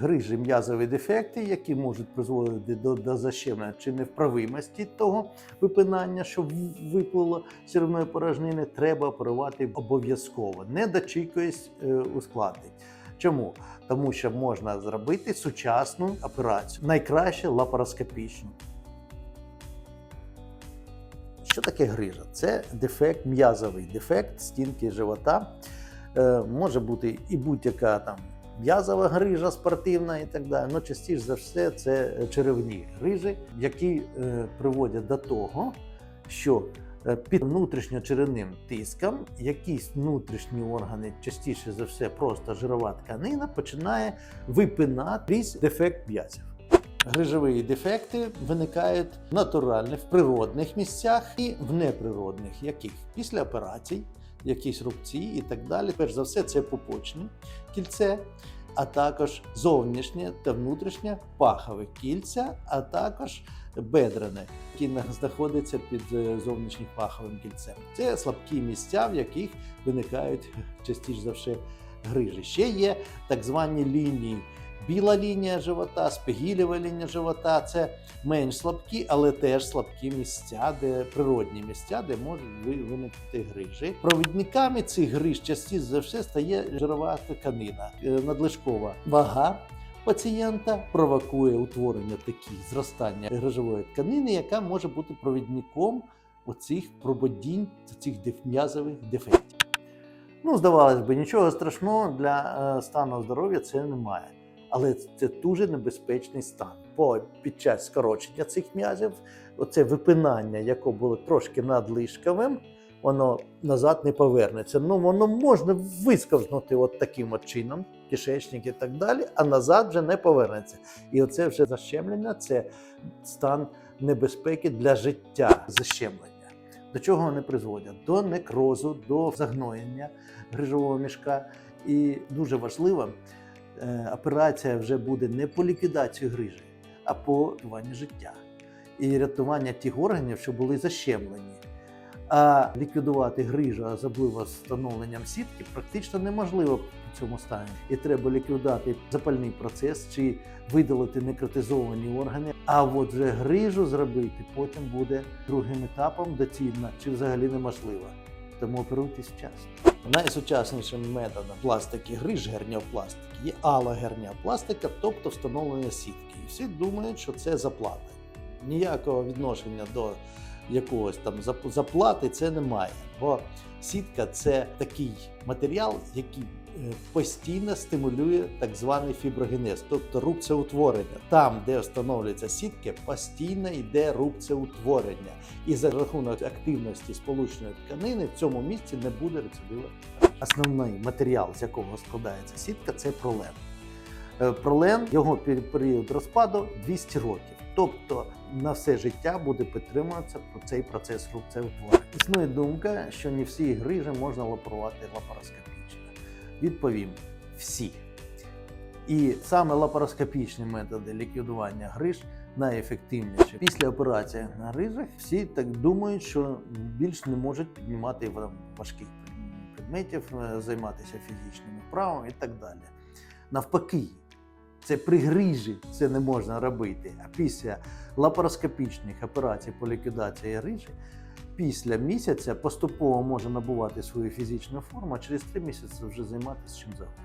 Грижі м'язові дефекти, які можуть призводити до, до защемлення чи невправимості того випинання, що виплило з порожнини, треба оперувати обов'язково, не дочікуючись е, ускладнень. Чому? Тому що можна зробити сучасну операцію, найкраще лапароскопічну. Що таке грижа? Це дефект, м'язовий дефект стінки живота. Е, може бути і будь-яка там м'язова грижа спортивна і так далі. Ну, частіше за все, це черевні грижі, які е, приводять до того, що е, під внутрішньочеревним тиском якісь внутрішні органи, частіше за все, просто жирова тканина, починає випинати крізь дефект м'язів. Грижові дефекти виникають натуральних, в природних місцях і в неприродних, яких після операцій, якісь рубці і так далі. Перш за все, це пупочне кільце, а також зовнішнє та внутрішнє пахове кільця, а також бедрене, які на- знаходяться під е, зовнішнім паховим кільцем. Це слабкі місця, в яких виникають частіше за все грижі. Ще є так звані лінії. Біла лінія живота, спигілєва лінія живота це менш слабкі, але теж слабкі місця, де природні місця, де можуть виникнути грижі. Провідниками цих гриж частіше за все стає жирова тканина, Е, надлишкова вага. Пацієнта провокує утворення таких зростання грижової тканини, яка може бути провідником оцих прободінь цих м'язових дефектів. Ну, здавалось би, нічого страшного для е, стану здоров'я це немає. Але це дуже небезпечний стан. Бо під час скорочення цих м'язів, оце випинання, яке було трошки надлишковим, воно назад не повернеться. Ну, воно можна висковзнути от таким от чином, кишечник і так далі, а назад вже не повернеться. І оце вже защемлення це стан небезпеки для життя защемлення. До чого вони призводять? До некрозу, до загноєння грижового мішка. І дуже важливо, операція вже буде не по ліквідації грижі, а по рятуванню життя і рятування тих органів, що були защемлені. А ліквідувати грижу, особливо з встановленням сітки, практично неможливо в цьому стані. І треба ліквідувати запальний процес чи видалити некротизовані органи. А от вже грижу зробити потім буде другим етапом доцільно чи взагалі неможливо. Тому оперуйтесь вчасно. Найсучаснішим методом пластики гриж герніопластики є алогерніопластика, тобто встановлення сітки. І всі думають, що це заплата. Ніякого відношення до якогось там зап- заплати це немає. Бо сітка це такий матеріал, який постійно стимулює так званий фіброгенез, тобто рубцеутворення. Там, де встановлюються сітки, постійно йде рубцеутворення. І за рахунок активності сполучної тканини в цьому місці не буде рецидива. Основний матеріал, з якого складається сітка, це пролен. Е, Пролен, його період розпаду 200 років. Тобто на все життя буде підтримуватися цей процес рубцеутворення. Існує думка, що не всі грижі можна лапарувати лапароскопічно. Відповім всі. І саме лапароскопічні методи ліквідування гриж найефективніші. Після операції на грижах всі так думають, що більш не можуть піднімати важких предметів, е, займатися фізичними вправами і так далі. Навпаки, це при грижі це не можна робити. А після лапароскопічних операцій по ліквідації грижі після місяця поступово може набувати свою фізичну форму, а через три місяці вже займатися чим завгодно.